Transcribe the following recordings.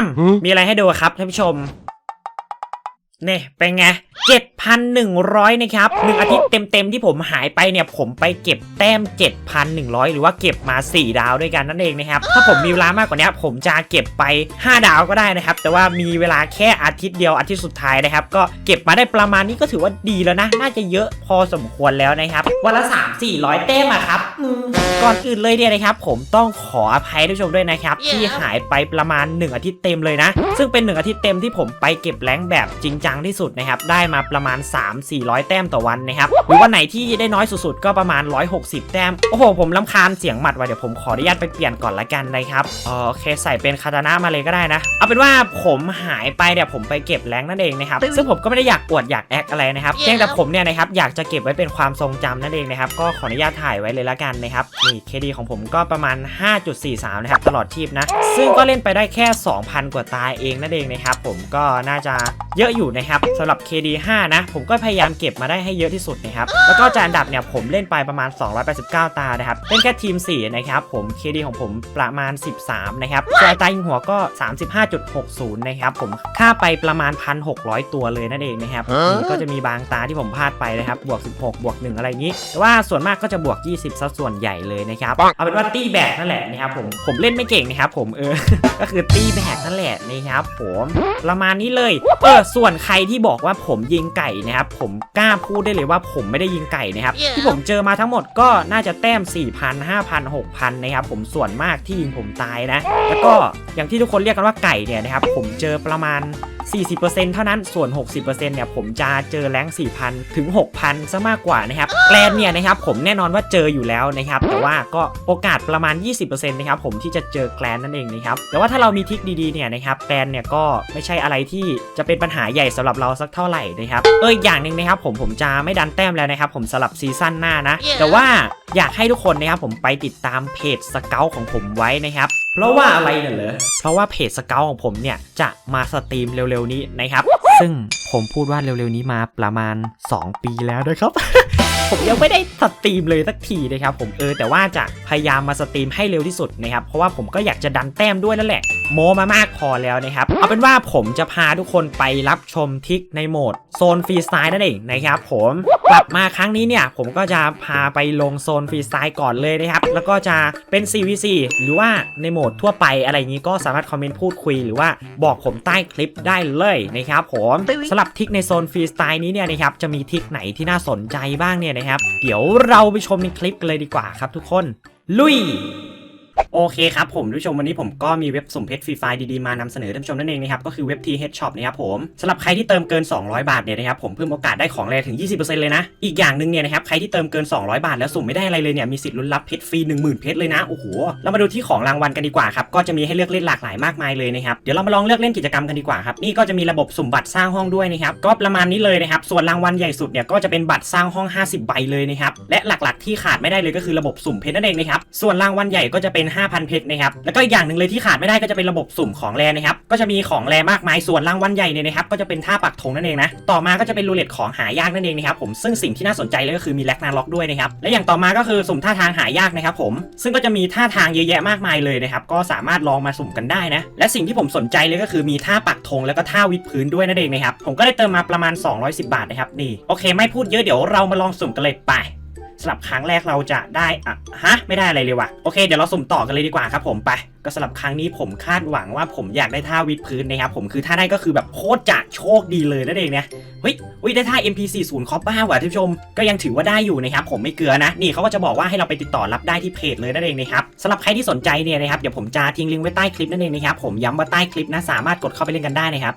มมีอะไรให้ดูครับท่านผู้ชม เนี่ยเป็นไง 7,100 นะครับหนึ่งอาทิตย์เต็มๆที่ผมหายไปเนี่ย ผมไปเก็บแต้ม 7,100 หรือว่าเก็บมา 4 ดาวด้วยกันนั่นเองนะครับ ถ้าผมมีเวลามากกว่านี้ผมจะเก็บไป 5 ดาวก็ได้นะครับ แต่ว่ามีเวลาแค่อาทิตย์เดียวอาทิตย์สุดท้ายนะครับ ก็เก็บมาได้ประมาณนี้ก็ถือว่าดีแล้วนะ น่าจะเยอะพอสมควรแล้วนะครับ วันละ 3 400 แต้มอะครับอืมก่อนอื่นเลยเนี่ยนะครับ ผมต้องขออภัยท่านผู้ชมด้วยนะครับ ที่หายไปประมาณ 1 อาทิตย์เต็มเลยนะ ซึ่งเป็น 1 อาทิตย์เต็มที่ผมไปเก็บแรงค์แบบจริงจังที่สุดนะครับได้มาประมาณ 3-400 แต้มต่อวันนะครับหรือวันไหนที่ได้น้อยสุดๆก็ประมาณ 160 แต้มโอ้โหผมลำคาญเสียงหมัดว่ะเดี๋ยวผมขออนุญาตไปเปลี่ยนก่อนละกันนะครับอ๋อโอเคใส่เป็นคาตานะมาเลยก็ได้นะเอาเป็นว่าผมหายไปเนี่ยผมไปเก็บแรงค์นั่นเองนะครับซึ่งผมก็ไม่ได้อยากอวดอยากแอคอะไรนะครับเพียงแต่ผมเนี่ยนะครับอยากจะเก็บไว้เป็นความทรงจำนั่นเองนะครับก็ขออนุญาตถ่ายไว้เลยละกันนะครับนี่เคดีของผมก็ประมาณ 5.43 นะครับตลอดชีพนะ ซึ่งก็เล่นไปได้แค่ 2,000 กว่าตาเองนั่นเองนะครับผมก็น่าจะ เยอะอยู่นะครับสำหรับ KD 5 นะผมก็พยายามเก็บมาได้ให้เยอะที่สุดนะครับแล้วก็จานดับเนี่ยผมเล่นไปประมาณ 289 ตานะครับเล่นแค่ทีม 4 นะครับผม KD ของผมประมาณ 13 นะครับส่วนอัตรายิงหัวก็ 35.60 นะครับผมค่าไปประมาณ 1,600 ตัวเลยนั่นเองนะครับนี่ก็จะมีบางตาที่ผมพลาดไปนะครับบวก 16 บวก 1 อะไรอย่างนี้ แต่ว่าส่วนมากก็จะบวก 20ซะส่วนใหญ่เลยนะครับเอาเป็นว่าตี้แบกนั่นแหละนะครับผมผมเล่นไม่เก่งนะครับผมเออก็คือตี้แบกนั่นแหละนะครับผมประมาณนี้เลยเออส่วนใครที่บอกว่าผมยิงไก่นะครับผมกล้าพูดได้เลยว่าผมไม่ได้ยิงไก่นะครับ Yeah. ที่ผมเจอมาทั้งหมดก็น่าจะแต้ม 4,000 5,000 6,000นะครับผมส่วนมากที่ยิงผมตายนะ แล้วก็อย่างที่ทุกคนเรียกกันว่าไก่เนี่ยนะครับผมเจอประมาณ 40%เท่านั้นส่วน 60%เนี่ยผมจะเจอแรงค์4,000 ถึง 6,000 ซะมากกว่านะครับแกลนเนี่ยนะครับผมแน่นอนว่าเจออยู่แล้วนะครับแต่ว่าก็โอกาสประมาณ 20%นะครับผมที่จะเจอแกลนนั่นเองนะครับแต่ว่าถ้าเรามีทริคดีๆเนี่ยนะครับแกลนเนี่ยก็ไม่ใช่อะไรที่จะเป็นปัญหาใหญ่สำหรับเราสักเท่าไหร่นะครับเอออกอย่างหนึ่งนะครับผมผมจะไม่ดันแต้มแล้วนะครับผมสลับซีซั่นหน้านะ Yeah. แต่ว่าอยากให้ทุกคนนะครับผมไปติดตามเพจสเกลของผมไว้นะครับเพราะว่าอะไรเนี่ยเหรอเพราะว่าเพจสเกลของผมเนี่ยจะมาสตรีมเร็วๆนี้นะครับซึ่งผมพูดว่าเร็วๆนี้มาประมาณ 2 ปีแล้วนะครับ ผมยังไม่ได้สตรีมเลยสักทีนะครับผมเออแต่ว่าจะพยายามมาสตรีมให้เร็วที่สุดนะครับเพราะว่าผมก็อยากจะดันแต้มด้วยนั่นแหละ โมมามากพอแล้วนะครับเอาเป็นว่าผมจะพาทุกคนไปรับชมทิกในโหมดโซนฟรีสไตล์นั่นเองนะครับผมกลับมาครั้งนี้เนี่ยผมก็จะพาไปลงโซนฟรีสไตล์ก่อนเลยนะครับแล้วก็จะเป็น CVC หรือว่าในโหมดทั่วไปอะไรอย่างนี้ก็สามารถคอมเมนต์พูดคุยหรือว่าบอกผมใต้คลิปได้เลยนะครับผมสำหรับทิกในโซนฟรีสไตล์นี้เนี่ยนะครับจะมีทิกไหนที่น่าสนใจบ้างเนี่ยนะครับ เดี๋ยวเราไปชมในคลิปกันเลยดีกว่าครับทุกคน ลุย โอเคครับผมท่านผู้ชมวันนี้ผมก็มีเว็บสุ่มเพชรฟรีไฟล์ดีๆ มานำเสนอท่านผู้ชมนั่นเองนะครับก็คือเว็บ T Head Shop นะครับผมสำหรับใครที่เติมเกิน 200 บาทเนี่ยนะครับผมเพิ่มโอกาสได้ของแรงถึง 20%เลยนะ อีกอย่างหนึ่งเนี่ยนะครับใครที่เติมเกิน 200 บาทแล้วสุ่มไม่ได้อะไรเลยเนี่ยมีสิทธิ์ลุ้นรับเพชรฟรี10,000เพชรเลยนะโอ้โหเรามาดูที่ของรางวัลกันดีกว่าครับก็จะมีให้เลือกเล่นหลากหลายมากมายเลยนะครับเดี๋ยวเรามาลองเลือกเล่นกิจกรรมกันดีกว่าครับนี่ก็จะมีระบบสุ่มบัตรสร้างห้องด้วยนะครับก็ประมาณนี้เลยนะครับส่วนรางวัลใหญ่สุดเนี่ยก็จะเป็นบัตรสร้างห้อง 50 ใบเลยนะครับและหลักๆที่ขาดไม่ได้เลยก็คือระบบสุ่มเพชรนั่นเองนะครับส่วนรางวัลใหญ่ก็จะเป็น5,000 เพชรนะครับ แล้วก็อีกอย่างหนึ่งเลยที่ขาดไม่ได้ก็จะเป็นระบบสุ่มของแรนะครับ ก็จะมีของแรมากมาย ส่วนรางวัลใหญ่เนี่ยนะครับ ก็จะเป็นท่าปักธงนั่นเองนะ ต่อมาก็จะเป็นรูเล็ตของหายากนั่นเองนะครับผม ซึ่งสิ่งที่น่าสนใจเลยก็คือมีแลกนาล็อกด้วยนะครับ และอย่างต่อมาก็คือสุ่มท่าทางหายากนะครับผม ซึ่งก็จะมีท่าทางเยอะแยะมากมายเลยนะครับ ก็สามารถลองมาสุ่มกันได้นะ และสิ่งที่ผมสนใจเลยก็คือมีท่าปักธงแล้วก็ท่าวิดพื้นด้วยนั่นเองนะครับ ผมก็ได้เติมมาประมาณ 210 บาทนะครับนี่โอเค ไม่พูดเยอะเดี๋ยวเรามาลองสุ่มกันเลยไป สำหรับครั้งแรกเราจะได้อะฮะไม่ได้อะไรเลยว่ะโอเคเดี๋ยวเราสุ่มต่อกันเลยดีกว่าครับผมไป ก็สำหรับครั้งนี้ผมคาดหวังว่าผมอยากได้ท่าวิดพื้นนะครับผมคือถ้าได้ก็คือแบบโคตรจะโชคดีเลยนั่นเองนะเฮ้ยเฮ้ยได้ท่า MP40 คอปป้าว่ะท่านผู้ชมก็ยังถือว่าได้อยู่นะครับผมไม่เกลือนะนี่เขาก็จะบอกว่าให้เราไปติดต่อรับได้ที่เพจเลยนั่นเองนะครับสำหรับใครที่สนใจเนี่ยนะครับเดี๋ยวผมจะทิ้งลิงก์ไว้ใต้คลิปนั่นเองนะครับผมย้ำว่าใต้คลิปนะสามารถกดเข้าไปเล่นกันได้นะครับ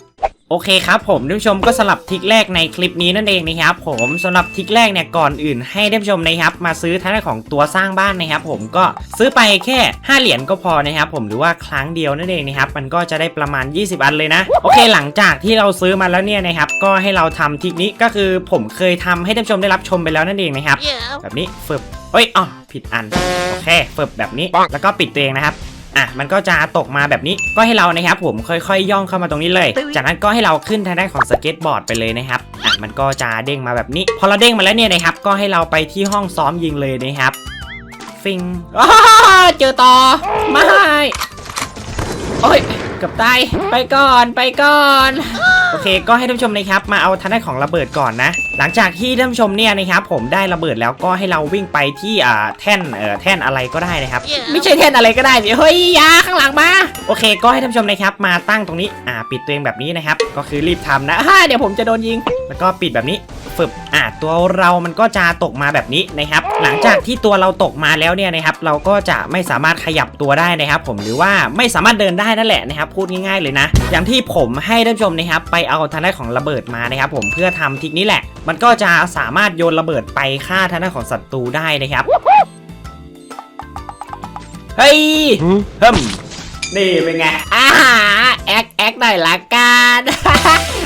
โอเคครับผมท่านผู้ชมก็สลับทริกแรกในคลิปนี้นั่นเองนะครับผมสำหรับทริกแรกเนี่ยก่อนอื่นให้ท่านผู้ชมนะครับมาซื้อทางด้านของตัวสร้างบ้านนะครับผมก็ซื้อไปแค่ 5 เหรียญก็พอนะครับผมหรือว่าครั้งเดียวนั่นเองนะครับมันก็จะได้ประมาณ 20 อันเลยนะโอเคหลังจากที่เราซื้อมาแล้วเนี่ยนะครับก็ให้เราทำทริกนี้ก็คือผมเคยทำให้ท่านผู้ชมได้รับชมไปแล้วนั่นเองนะครับ Yeah. แบบนี้ฝึบเอ้ยอ๋อผิดอันโอเคฝึบแบบนี้แล้วก็ปิดตัวเองนะครับ อะมันก็จะตกมาแบบนี้ก็ให้เรานะครับผมค่อยๆย่องเข้ามาตรงนี้เลย จากนั้นก็ให้เราขึ้นทางด้านของสเก็ตบอร์ดไปเลยนะครับอะมันก็จะเด้งมาแบบนี้ พอเราเด้งมาแล้วเนี่ยนะครับก็ให้เราไปที่ห้องซ้อมยิงเลยนะครับฟิงอ้าเจอต่อไม่โอ้ยเกับตายไปก่อนไปก่อน โอเค ก็ให้ท่านผู้ชมนะครับมาเอาทางด้านของระเบิดก่อนนะ หลังจากที่ท่านผู้ชมเนี่ยนะครับผมได้ระเบิดแล้วก็ให้เราวิ่งไปที่อ่าแท่นเอ่อแท่นอะไรก็ได้นะครับ ไม่ใช่แท่นอะไรก็ได้สิเฮ้ยอยาข้างหลังมาโอเค ก็ให้ท่านผู้ชมนะครับมาตั้งตรงนี้อ่าปิดตัวเองแบบนี้นะครับก็คือรีบทำนะฮ่าเดี๋ยวผมจะโดนยิง แล้วก็ปิดแบบนี้ ฝึบอ่าตัวเรามันก็จะตกมาแบบนี้นะครับ หลังจากที่ตัวเราตกมาแล้วเนี่ยนะครับ เราก็จะไม่สามารถขยับตัวได้นะครับ ผมหรือว่าไม่สามารถเดินได้นั่นแหละนะครับ พูดง่ายๆเลยนะ อย่างที่ผมให้ท่านผู้ชมนะครับไปเอาทางด้านของระเบิดมานะครับ ผมเพื่อทำทริกนี้แหละ มันก็จะสามารถโยนระเบิดไปฆ่าทางด้านของศัตรูได้นะครับเฮ้ยเฮิม นี่เป็นไงอ่าแอคแอคหน่อยละกัน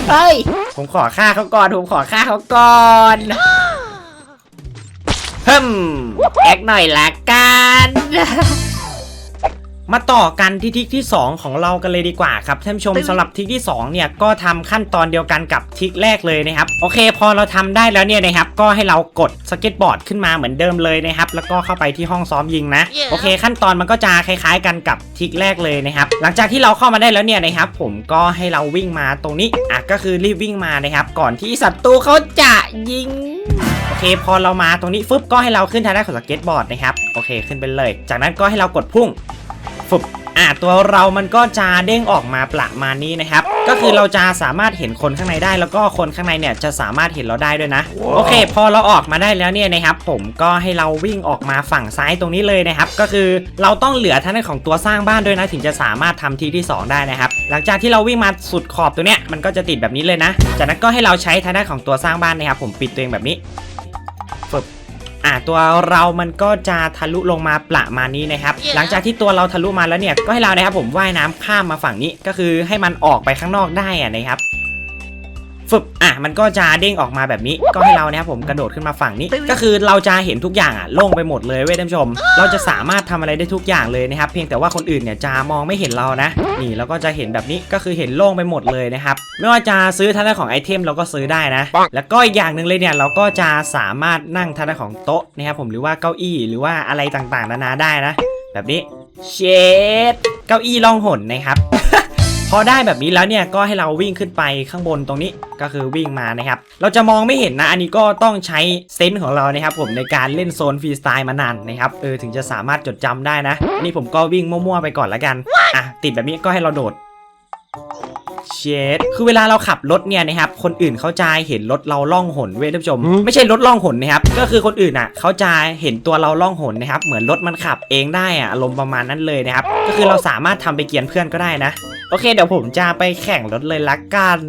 เฮ้ยผมขอฆ่าเขาก่อนผมขอฆ่าเขาก่อนเฮิมแอคหน่อยละกัน มาต่อกันที่ทริกที่ 2 ของเรากันเลยดีกว่าครับท่านผู้ชมสำหรับทริกที่2เนี่ยก็ทำขั้นตอนเดียวกันกับทริกแรกเลยนะครับโอเค พอเราทำได้แล้วเนี่ยนะครับก็ให้เรากดสเก็ตบอร์ดขึ้นมาเหมือนเดิมเลยนะครับแล้วก็เข้าไปที่ห้องซ้อมยิงนะโอเค ขั้นตอนมันก็จะคล้ายๆกันกับทริกแรกเลยนะครับหลังจากที่เราเข้ามาได้แล้วเนี่ยนะครับผมก็ให้เราวิ่งมาตรงนี้อะก็คือรีบวิ่งมานะครับก่อนที่ศัตรูเขาจะยิงโอเคพอเรามาตรงนี้ฟึบก็ให้เราขึ้นทางด้านของสเก็ตบอร์ดนะครับโอเคขึ้นไปเลย จากนั้นก็ให้เรากดพุ่ง ฟึบอะตัวเรามันก็จะเด้งออกมาประมาณนี้นะครับ ก็คือเราจะสามารถเห็นคนข้างในได้ แล้วก็คนข้างในเนี่ยจะสามารถเห็นเราได้ด้วยนะ โอเค พอเราออกมาได้แล้วเนี่ยนะครับ ผมก็ให้เราวิ่งออกมาฝั่งซ้ายตรงนี้เลยนะครับ ก็คือเราต้องเหลือทางด้านของตัวสร้างบ้านด้วยนะ ถึงจะสามารถทำทีที่ 2 ได้นะครับ หลังจากที่เราวิ่งมาสุดขอบตัวเนี้ยมันก็จะติดแบบนี้เลยนะ จากนั้นก็ให้เราใช้ทางด้านของตัวสร้างบ้านนะครับ ผมปิดตัวเองแบบนี้ฟึบ อ่าตัวเรามันก็จะทะลุลงมาประมาณนี้นะครับ หลังจากที่ตัวเราทะลุมาแล้วเนี่ยก็ให้เรานะครับผมว่ายน้ำข้ามมาฝั่งนี้ก็คือให้มันออกไปข้างนอกได้อะนะครับ ฟึบอะมันก็จะเด้งออกมาแบบนี้ก็ให้เรานะครับผมกระโดดขึ้นมาฝั่งนี้ ก็คือเราจะเห็นทุกอย่างอะโล่งไปหมดเลยเว้ยท่านผู้ชม เราจะสามารถทำอะไรได้ทุกอย่างเลยนะครับเพียงแต่ว่าคนอื่นเนี่ยจะมองไม่เห็นเรานะ นี่เราก็จะเห็นแบบนี้ก็คือเห็นโล่งไปหมดเลยนะครับไม่ว่าจะซื้อทางด้านของไอเทมเราก็ซื้อได้นะ แล้วก็อีกอย่างหนึ่งเลยเนี่ยเราก็จะสามารถนั่งทางด้านของโต๊ะนะครับผมหรือว่าเก้าอี้หรือว่าอะไรต่างๆนานาได้นะ แบบนี้เชดเก้าอี้ล่องหนนะครับ พอได้แบบนี้แล้วเนี่ยก็ให้เราวิ่งขึ้นไปข้างบนตรงนี้ก็คือวิ่งมานะครับ เราจะมองไม่เห็นนะ อันนี้ก็ต้องใช้เซนส์ของเรานะครับผมในการเล่นโซนฟรีสไตล์มานานนะครับเออถึงจะสามารถจดจำได้นะอันนี้ผมก็วิ่งมั่วๆไปก่อนละกันอะติดแบบนี้ก็ให้เราโดดเชดคือเวลาเราขับรถเนี่ยนะครับ คนอื่นเขาจะเห็นรถเราล่องหนเว้ยท่านผู้ชม ไม่ใช่รถล่องหนนะครับ ก็คือคนอื่นอะเขาจะเห็นตัวเราล่องหนนะครับ เหมือนรถมันขับเองได้อะอารมณ์ประมาณนั้นเลยนะครับ ก็คือเราสามารถทำไปเกียนเพื่อนก็ได้นะ โอเค เดี๋ยวผมจะไปแข่งรถเลยละกัน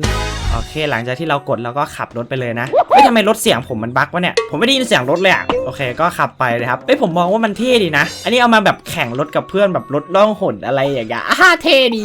โอเค หลังจากที่เรากดเราก็ขับรถไปเลยนะไม่ทำไมรถเสียงผมมันบั๊กวะเนี่ยผมไม่ได้ยินเสียงรถเลยอะโอเค ก็ขับไปเลยครับเฮ้ยผมมองว่ามันเท่ดีนะ อันนี้เอามาแบบแข่งรถกับเพื่อนแบบรถล่องหนอะไรอย่างเงี้ยอ่าเท่ดี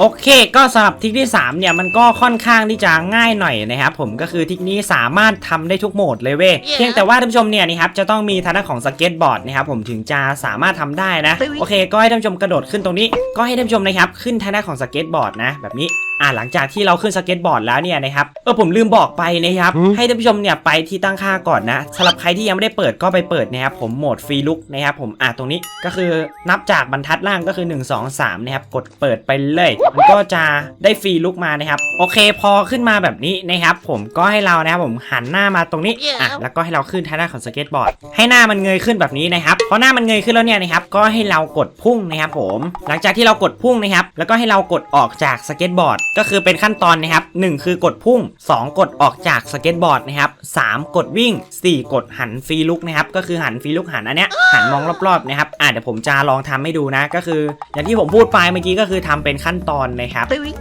โอเคก็สำหรับทริกที่3เนี่ยมันก็ค่อนข้างที่จะง่ายหน่อยนะครับผมก็คือทริกนี้สามารถทำได้ทุกโหมดเลยเว้ย Yeah. เพียงแต่ว่าท่านผู้ชมเนี่ยนี่ครับจะต้องมีทางด้านของสเก็ตบอร์ดนะครับผมถึงจะสามารถทำได้นะโอเค ก็ให้ท่านผู้ชมกระโดดขึ้นตรงนี้ ก็ให้ท่านผู้ชมนะครับขึ้นทางด้านของสเก็ตบอร์ดนะแบบนี้ อ่าหลังจากที่เราขึ้นสเก็ตบอร์ดแล้วเนี่ยนะครับเออผมลืมบอกไปนะครับหืมให้ท่านผู้ชมเนี่ยไปที่ตั้งค่าก่อนนะสำหรับใครที่ยังไม่ได้เปิดก็ไปเปิดนะครับผมโหมดฟรีลุกนะครับผมอ่าตรงนี้ก็คือนับจากบรรทัดล่างก็คือ 1 2 3นะครับกดเปิดไปเลยมันก็จะได้ฟรีลุกมานะครับโอเคพอขึ้นมาแบบนี้นะครับผมก็ให้เรานะครับผมหันหน้ามาตรงนี้อะแล้วก็ให้เราขึ้นทางด้านของสเก็ตบอร์ดให้หน้ามันเงยขึ้นแบบนี้นะครับพอหน้ามันเงยขึ้นแล้วเนี่ยนะครับก็ให้เรากดพุ่งนะครับผม หลังจากที่เรากดพุ่งนะครับแล้วก็ให้เรากดออกจากสเก็ตบอร์ด ก็คือเป็นขั้นตอนนะครับหนึ่งคือกดพุ่ง 2 กดออกจากสเก็ตบอร์ดนะครับสามกดวิ่ง 4 กดหันฟรีลุกนะครับ ก็คือหันฟรีลุกหันอันเนี้ยหันมองรอบๆนะครับอะเดี๋ยวผมจะลองทำให้ดูนะ ก็คือ อย่างที่ผมพูดไปเมื่อกี้ก็คือทำเป็นขั้นตอนนะครับ Doing.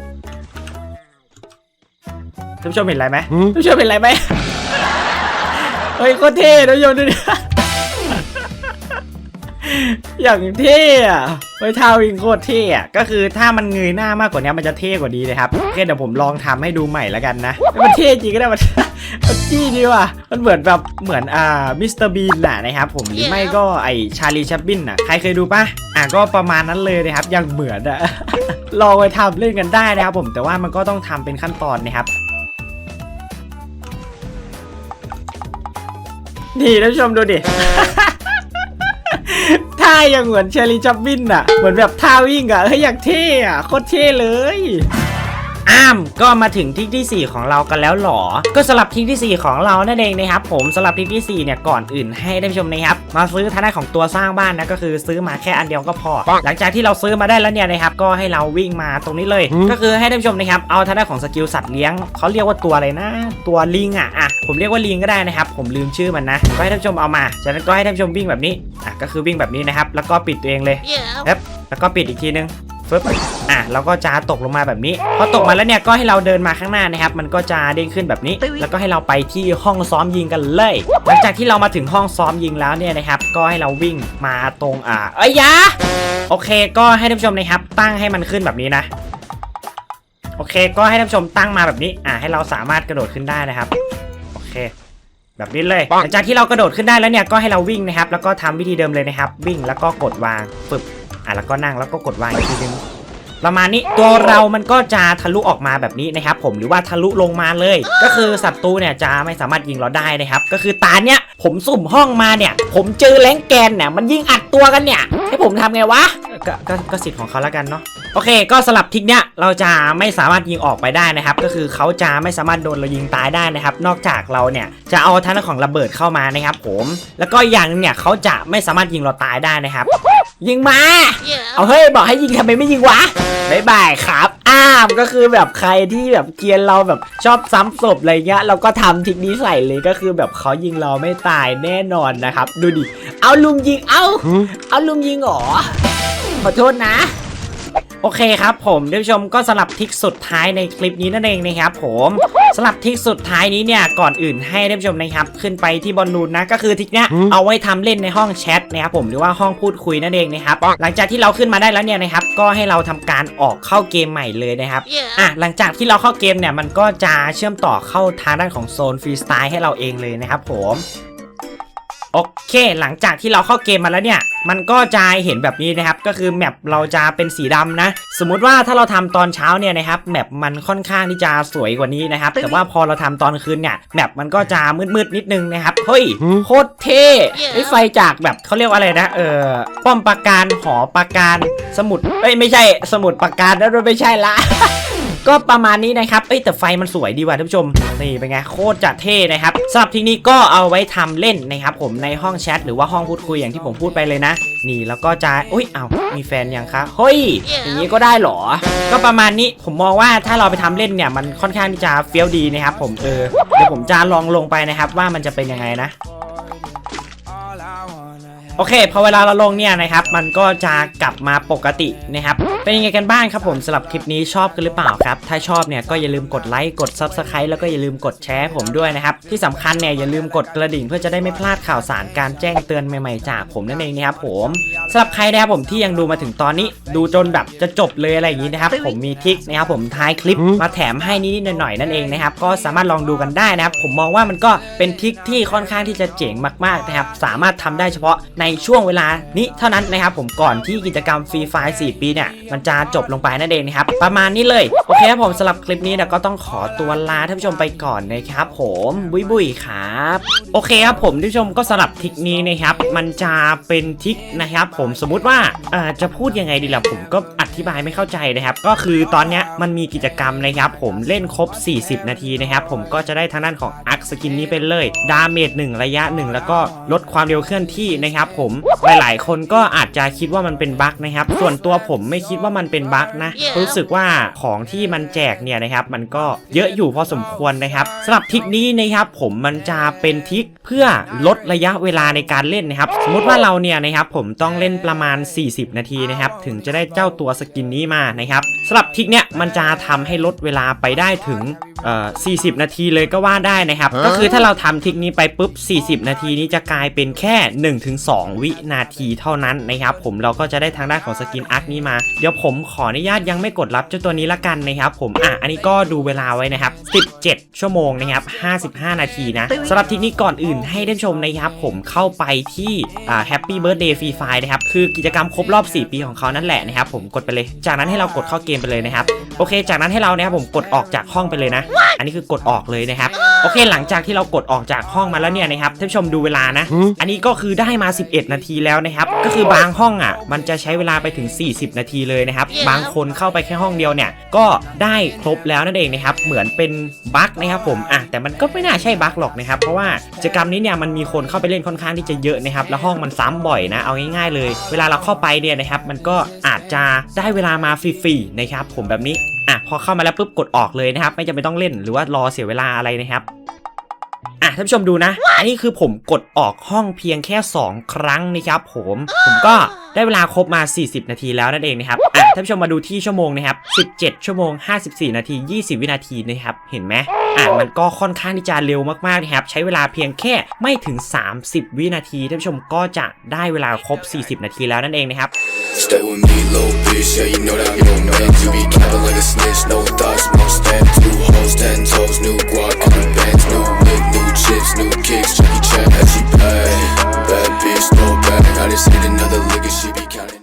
ท่านผู้ชมเห็นอะไรไหมหืมท่านผู้ชมเห็นอะไรไหมเฮ้ยโคตรเท่ท่านผู้ชมดูดิ อย่างเท่อะเฮ้ยทาวิ่งโคตรเท่อะก็คือถ้ามันเงยหน้ามากกว่านี้มันจะเท่กว่านี้เลยครับโอเคเดี๋ยวผมลองทำให้ดูใหม่แล้วกันนะมันเท่จริงก็ได้มันมันจี้ดีว่ะมันเหมือนแบบเหมือนอ่ามิสเตอร์บีนน่ะนะครับผมหรือไม่ก็ไอชาลีชับบินน่ะใครเคยดูปะอะก็ประมาณนั้นเลยนะครับย่างเหมือนอะลองไปทำเล่นกันได้นะครับผมแต่ว่ามันก็ต้องทำเป็นขั้นตอนนะครับนี่ท่านผู้ชมดูดิ ท่าอย่างเหมือนเชอรี่จับบินอะเหมือนแบบท่าวิ่งอะเฮ้ยอย่างเท่อะโคตรเท่เลย อ้ามก็มาถึงทริกที่ 4 ของเรากันแล้วหรอ ก็สำหรับทริกที่ 4 ของเรานั่นเองนะครับผมสำหรับทริกที่ 4 เนี่ยก่อนอื่นให้ท่านผู้ชมนะครับมาซื้อทางด้านของตัวสร้างบ้านนะก็คือซื้อมาแค่อันเดียวก็พอ หลังจากที่เราซื้อมาได้แล้วเนี่ยนะครับก็ให้เราวิ่งมาตรงนี้เลย ก็คือให้ท่านผู้ชมนะครับเอาทางด้านของสกิลสัตว์เลี้ยงเขาเรียกว่าตัวอะไรนะ ตัวลิงอะอะผมเรียกว่าลิงก็ได้นะครับผมลืมชื่อมันนะก็ให้ท่านผู้ชมเอามาจากนั้นก็ให้ท่านผู้ชมวิ่งแบบนี้อะก็คือวิ่งแบบนี้นะครับแล้วก็ปิดตัวเองเลย Yeah. เอ๊บแล้วก็ปิดอีกทีนึง ฟึบอะเราก็จะตกลงมาแบบนี้ พอตกมาแล้วเนี่ยก็ให้เราเดินมาข้างหน้านะครับ มันก็จะเด้งขึ้นแบบนี้ แล้วก็ให้เราไปที่ห้องซ้อมยิงกันเลย หลังจากที่เรามาถึงห้องซ้อมยิงแล้วเนี่ยนะครับ ก็ให้เราวิ่งมาตรงอ่าเอ้ยอยาโอเค ก็ให้ท่านผู้ชมนะครับ ตั้งให้มันขึ้นแบบนี้นะ โอเค ก็ให้ท่านผู้ชมตั้งมาแบบนี้ อ่าให้เราสามารถกระโดดขึ้นได้นะครับ โอเคแบบนี้เลย หลังจากที่เรากระโดดขึ้นได้แล้วเนี่ยก็ให้เราวิ่งนะครับ แล้วก็ทำวิธีเดิมเลยนะครับ วิ่งแล้วก็กดวางปึบ อะแล้วก็นั่งแล้วก็กดวางอีกทีนึงประมาณนี้ตัวเรามันก็จะทะลุออกมาแบบนี้นะครับผมหรือว่าทะลุลงมาเลย ก็คือศัตรูเนี่ยจะไม่สามารถยิงเราได้นะครับ ก็คือตาเนี้ยผมสุ่มห้องมาเนี่ย ผมเจอแรงแกนเนี่ยมันยิงอัดตัวกันเนี่ย ให้ผมทำไงวะ ก็ก็ก็สิทธิ์ของเขาแล้วกันเนาะโอเค ก็สลับทิกเนี้ยเราจะไม่สามารถยิงออกไปได้นะครับ ก็คือเขาจะไม่สามารถโดนเรายิงตายได้นะครับ นอกจากเราเนี่ยจะเอาท่านของระเบิดเข้ามานะครับ ผม แล้วก็อย่างหนึงเนี่ยเขาจะไม่สามารถยิงเราตายได้นะครับ ยิงมา Yeah. เอาเฮ้ยบอกให้ยิงทำไมไม่ยิงวะบายบายครับอ้ามก็คือแบบใครที่แบบเกรียนเราแบบชอบซ้ำศพอะไรเงี้ยเราก็ทำทริกนี้ใส่เลยก็คือแบบเขายิงเราไม่ตายแน่นอนนะครับ ดูดิ เอาลุมยิงเอาเอาลุมยิงเหรอขอโทษนะ โอเคครับผมท่านผู้ชมก็สลับทริกสุดท้ายในคลิปนี้นั่นเองนะครับผมสลับทริกสุดท้ายนี้เนี่ยก่อนอื่นให้ท่านผู้ชมนะครับขึ้นไปที่บอลลูนนะก็คือทริกเนี้ยเอาไว้ทำเล่นในห้องแชทนะครับผมหรือว่าห้องพูดคุยนั่นเองนะครับหลังจากที่เราขึ้นมาได้แล้วเนี่ยนะครับก็ให้เราทำการออกเข้าเกมใหม่เลยนะครับ Yeah. อะหลังจากที่เราเข้าเกมเนี่ยมันก็จะเชื่อมต่อเข้าทางด้านของโซนฟรีสไตล์ให้เราเองเลยนะครับผม โอเค หลังจากที่เราเข้าเกมมาแล้วเนี่ย มันก็จะเห็นแบบนี้นะครับ ก็คือแมปเราจะเป็นสีดำนะ สมมุติว่าถ้าเราทำตอนเช้าเนี่ยนะครับ แมปมันค่อนข้างที่จะสวยกว่านี้นะครับ แต่ว่าพอเราทำตอนคืนเนี่ย แมปมันก็จะมืดๆนิดนึงนะครับ เฮ้ย โคตรเท่ไอ้ยไฟจากแบบเขาเรียกว่าอะไรนะ เออ ป้อมปราการ หอปราการ สมุดเอ้ย ไม่ใช่ สมุดปราการแล้วไม่ใช่ละ ก็ประมาณนี้นะครับเอ้ยแต่ไฟมันสวยดีว่ะท่านผู้ชมนี่เป็นไงโคตรจะเท่นะครับสำหรับทีนี้ก็เอาไว้ทำเล่นนะครับผมในห้องแชทหรือว่าห้องพูดคุยอย่างที่ผมพูดไปเลยนะ นี่แล้วก็จะอุ้ยเอามีแฟนยังคะเฮ้ยอย่างนี้ก็ได้เหรอ ก็ประมาณนี้ผมมองว่าถ้าเราไปทำเล่นเนี่ยมันค่อนข้างที่จะเฟี้ยวดีนะครับผมเออเดี๋ยวผมจะลองลงไปนะครับว่ามันจะเป็นยังไงนะ โอเคพอเวลาเราลงเนี่ยนะครับมันก็จะกลับมาปกตินะครับเป็นยังไงกันบ้างครับผมสำหรับคลิปนี้ชอบกันหรือเปล่าครับถ้าชอบเนี่ยก็อย่าลืมกดไลค์กด Subscribe แล้วก็อย่าลืมกดแชร์ผมด้วยนะครับที่สำคัญเนี่ยอย่าลืมกดกระดิ่งเพื่อจะได้ไม่พลาดข่าวสารการแจ้งเตือนใหม่ๆจากผมนั่นเองนะครับผมสำหรับใครนะครับผมที่ยังดูมาถึงตอนนี้ ดูจนแบบจะจบเลยอะไรอย่างนี้นะครับผมมีทริคนะครับผมท้ายคลิปมาแถมให้นิดๆหน่อยๆนั่นเองนะครับก็สามารถลองดูกันได้นะครับผมมองว่ามันก็เป็นทริคที่ค่อนข้างที่จะเจ๋งมากๆนะครับสามารถทำได้เฉพาะในในช่วงเวลานี้เท่านั้นนะครับผมก่อนที่กิจกรรมฟรีไฟล์4ปีเนี่ยมันจะจบลงไปนั่นเองนะครับประมาณนี้เลยโอเคครับผมสำหรับคลิปนี้เดี๋ยวก็ต้องขอตัวลาท่านผู้ชมไปก่อนนะครับผมบุยบุยครับโอเคครับผมท่านผู้ชมก็สำหรับทริคนี้นะครับมันจะเป็นทริคนะครับผมสมมุติว่าเอ่อจะพูดยังไงดีล่ะผมก็อธิบายไม่เข้าใจนะครับก็คือตอนเนี้ยมันมีกิจกรรมนะครับผมเล่นครบ 40 นาทีนะครับผมก็จะได้ทางด้านของอักสกินนี้ไปเลยดาเมจ1ระยะ 1 แล้วก็ลดความเร็วเคลื่อนที่นะครับผม หลายๆ คนก็อาจจะคิดว่ามันเป็นบั๊กนะครับ ส่วนตัวผมไม่คิดว่ามันเป็นบั๊กนะ Yeah. รู้สึกว่าของที่มันแจกเนี่ยนะครับมันก็เยอะอยู่พอสมควรนะครับสำหรับทริกนี้นะครับผมมันจะเป็นทริกเพื่อลดระยะเวลาในการเล่นนะครับ สมมติว่าเราเนี่ยนะครับผมต้องเล่นประมาณ 40 นาทีนะครับถึงจะได้เจ้าตัวสกินนี้มานะครับสำหรับทริกเนี่ยมันจะทำให้ลดเวลาไปได้ถึงเอ่อ40 นาทีเลยก็ว่าได้นะครับ ก็คือถ้าเราทำทริกนี้ไปปุ๊บ 40 นาทีนี้จะกลายเป็นแค่ 1-2วินาทีเท่านั้นนะครับผมเราก็จะได้ทางด้านของสกินอาร์คนี้มา เดี๋ยวผมขออนุญาตยังไม่กดรับเจ้าตัวนี้ละกันนะครับผมอะอันนี้ก็ดูเวลาไว้นะครับ 17 ชั่วโมงนะครับ 55 นาทีนะสำหรับทริกนี้ก่อนอื่นให้ได้ชมนะครับผมเข้าไปที่อ่า Happy Birthday Free Fire นะครับคือกิจกรรมครบรอบ 4 ปีของเขานั่นแหละนะครับผมกดไปเลย จากนั้นให้เรากดเข้าเกมไปเลยนะครับโอเค จากนั้นให้เรานะครับผมกดออกจากห้องไปเลยนะ อันนี้คือกดออกเลยนะครับโอเค หลังจากที่เรากดออกจากห้องมาแล้วเนี่ยนะครับท่านผู้ชมดูเวลานะ อันนี้ก็คือได้มา 11นาทีแล้วนะครับ ก็คือบางห้องอะ มันจะใช้เวลาไปถึง 40 นาทีเลยนะครับ บางคนเข้าไปแค่ห้องเดียวเนี่ย ก็ได้ครบแล้วนั่นเองนะครับ เหมือนเป็นบั๊กนะครับผม อะ แต่มันก็ไม่น่าใช่บั๊กหรอกนะครับ เพราะว่ากิจกรรมนี้เนี่ยมันมีคนเข้าไปเล่นค่อนข้างที่จะเยอะนะครับ แล้วห้องมันซ้ำบ่อยนะ เอาง่ายๆเลย เวลาเราเข้าไปเนี่ยนะครับ มันก็อาจจะได้เวลามาฟรีๆนะครับ ผมแบบนี้ อะ พอเข้ามาแล้วปุ๊บกดออกเลยนะครับ ไม่จำเป็นต้องเล่นหรือว่ารอเสียเวลาอะไรนะครับ อะท่านผู้ชมดูนะ อันนี้คือผมกดออกห้องเพียงแค่ 2 ครั้งนะครับผม ผมก็ได้เวลาครบมา 40 นาทีแล้วนั่นเองนะครับ อะท่านผู้ชมมาดูที่ชั่วโมงนะครับ 17 ชั่วโมง 54 นาที 20 วินาทีนะครับ เห็นไหมอะมันก็ค่อนข้างที่จะเร็วมากๆนะครับ ใช้เวลาเพียงแค่ไม่ถึง 30 วินาทีท่านผู้ชมก็จะได้เวลาครบ 40 นาทีแล้วนั่นเองนะครับ Stay with me, little bitch. Yeah, you know that I'm your man. You be capping like a snitch. No thoughts, no stand. Two hoes, ten toes, new guac. chips, new kicks, Jackie Chan, how she play. Bad bitch, no bag, I just hit another lick and she be.